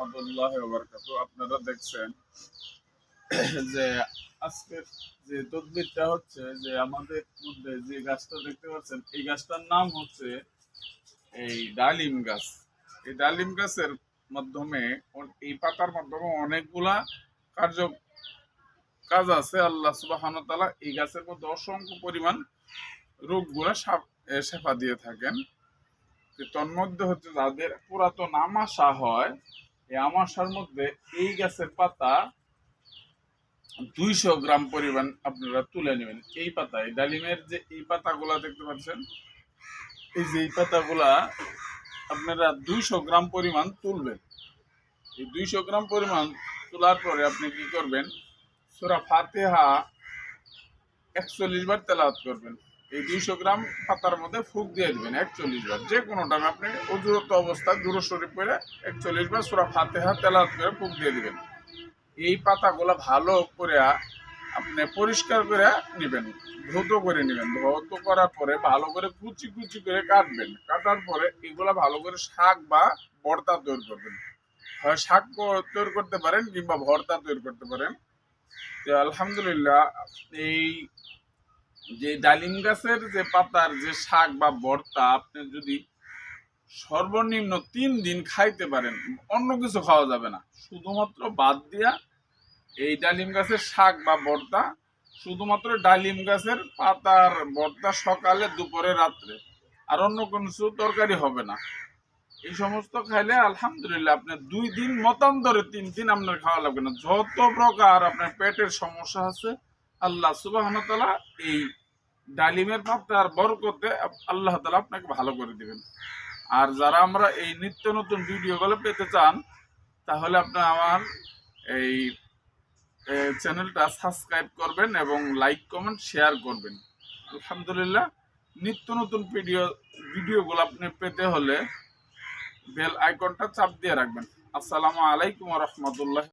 আপনারা দেখছেন যে আজকের যে তদবিরটা হচ্ছে যে আমাদের মধ্যে যে গাছটা দেখতে পাচ্ছেন এই গাছটার নাম হচ্ছে এই ডালিম গাছ। এই ডালিম গাছের মাধ্যমে এই পাতার মাধ্যমে অনেকগুলা কার্য কাজ আছে। আল্লাহ সুবাহান তালা এই গাছের মধ্যে অসংখ্য পরিমাণ রোগগুলা এ, দিয়ে থাকেন। তন্মধ্যে হচ্ছে যাদের পুরাতন আমাশা হয় এই আমাশার মধ্যে এই গাছের পাতা দুইশো গ্রাম পরিমাণ আপনারা তুলে নেবেন। এই পাতা, এই ডালিমের যে এই পাতাগুলা দেখতে পাচ্ছেন, এই যে এই পাতাগুলা আপনারা দুইশো গ্রাম পরিমাণ তুলবেন। এই দুইশো গ্রাম পরিমাণ তোলার পরে আপনি কি করবেন? সুরা ফাতেহা একচল্লিশ বার তেলাওয়াত করবেন। এই দুইশো গ্রাম পাতার মধ্যে ফুক দিয়ে দিবেন, একচল্লিশ বার। যে কোনো আপনি অজুরত অবস্থায় দূর শরীফ করে একচল্লিশ বার সুরা ফাতেহা তেলাওয়াত করে ফুক দিয়ে দেবেন। এই পাতাগুলো ভালো করে আপনি পরিষ্কার করে নেবেন, ধৌত করে নেবেন। ধৌত করার পরে ভালো করে কুচি কুচি করে কাটবেন। কাটার পরে এগুলা ভালো করে শাক বা ভর্তা তৈরি করবেন। হয় শাক তৈরি করতে পারেন কিংবা ভর্তা তৈরি করতে পারেন। আলহামদুলিল্লাহ, এই যে ডালিম গাছের যে পাতার যে শাক বা ভর্তা, আপনি যদি সর্বনিম্ন তিন দিন খাইতে পারেন, অন্য কিছু খাওয়া যাবে না। শুধুমাত্র বাদ দিয়া এই ডালিম গাছের শাক বা ভর্তা, শুধুমাত্র ডালিম গাছের পাতার ভর্তা সকালে, দুপুরে, রাত্রে। আর অন্য কোনো কিছু তরকারি হবে না। এই সমস্ত খাইলে আলহামদুলিল্লাহ আপনার দুই দিন মতান্তরে তিন দিন আপনার খাওয়া লাগবে না। যত প্রকার আপনার পেটের সমস্যা আছে, আল্লাহ সুবাহ এই ডালিমের পাতার বরকতে আল্লাহ তালা আপনাকে ভালো করে দিবেন। আর যারা আমরা এই নিত্য নতুন ভিডিওগুলো পেতে চান, তাহলে আপনি আমার এই চ্যানেলটা সাবস্ক্রাইব করবেন এবং লাইক কমেন্ট শেয়ার করবেন। আলহামদুলিল্লাহ, নিত্য নতুন ভিডিও ভিডিওগুলো আপনি পেতে হলে বেল আইকনটা চাপ দিয়ে রাখবেন। আসসালামু আলাইকুম রহমতুল্লাহ।